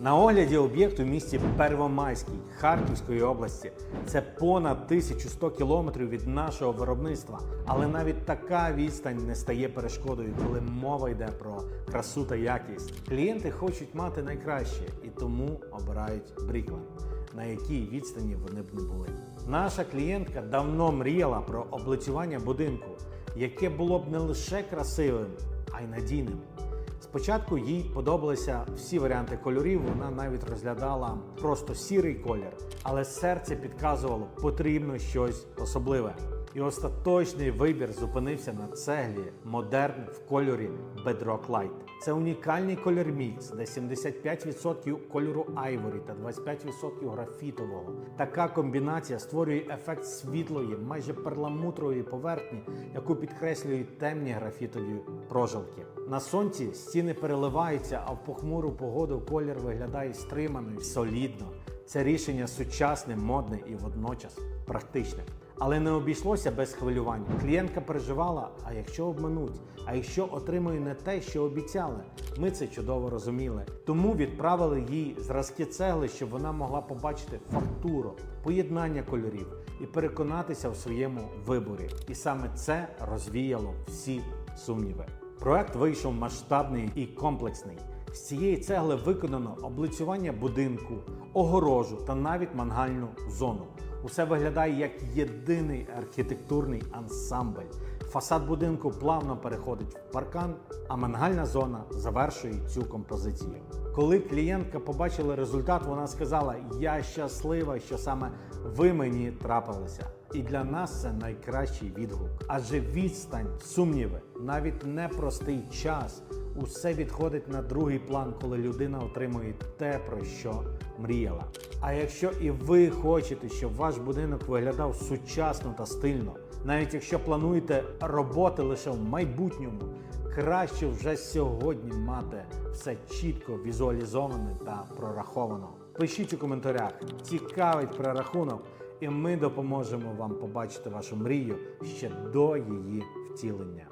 На огляді об'єкт у місті Первомайській Харківської області. Це понад 1100 кілометрів від нашого виробництва. Але навіть така відстань не стає перешкодою, коли мова йде про красу та якість. Клієнти хочуть мати найкраще і тому обирають Брікленд, на якій відстані вони б не були. Наша клієнтка давно мріяла про облицювання будинку, яке було б не лише красивим, а й надійним. Спочатку їй подобалися всі варіанти кольорів. Вона навіть розглядала просто сірий колір, але серце підказувало, потрібно щось особливе. І остаточний вибір зупинився на цеглі модерн в кольорі Bedrock Light. Це унікальний колір мікс, де 75% кольору айворі та 25% графітового. Така комбінація створює ефект світлої, майже перламутрової поверхні, яку підкреслюють темні графітові прожилки. На сонці стіни переливаються, а в похмуру погоду колір виглядає стримано і солідно. Це рішення сучасне, модне і водночас практичне. Але не обійшлося без хвилювань. Клієнтка переживала: а якщо обмануть, а якщо отримує не те, що обіцяли, ми це чудово розуміли. Тому відправили їй зразки цегли, щоб вона могла побачити фактуру, поєднання кольорів і переконатися в своєму виборі. І саме це розвіяло всі сумніви. Проект вийшов масштабний і комплексний. З цієї цегли виконано облицювання будинку, огорожу та навіть мангальну зону. Усе виглядає як єдиний архітектурний ансамбль. Фасад будинку плавно переходить в паркан, а мангальна зона завершує цю композицію. Коли клієнтка побачила результат, вона сказала: Я щаслива, що саме ви мені трапилися. І для нас це найкращий відгук. Адже відстань, сумніви, навіть непростий час. Усе відходить на другий план, коли людина отримує те, про що мріяла. А якщо і ви хочете, щоб ваш будинок виглядав сучасно та стильно, навіть якщо плануєте роботи лише в майбутньому, краще вже сьогодні мати все чітко візуалізоване та прораховано. Пишіть у коментарях, цікавить прорахунок, і ми допоможемо вам побачити вашу мрію ще до її втілення.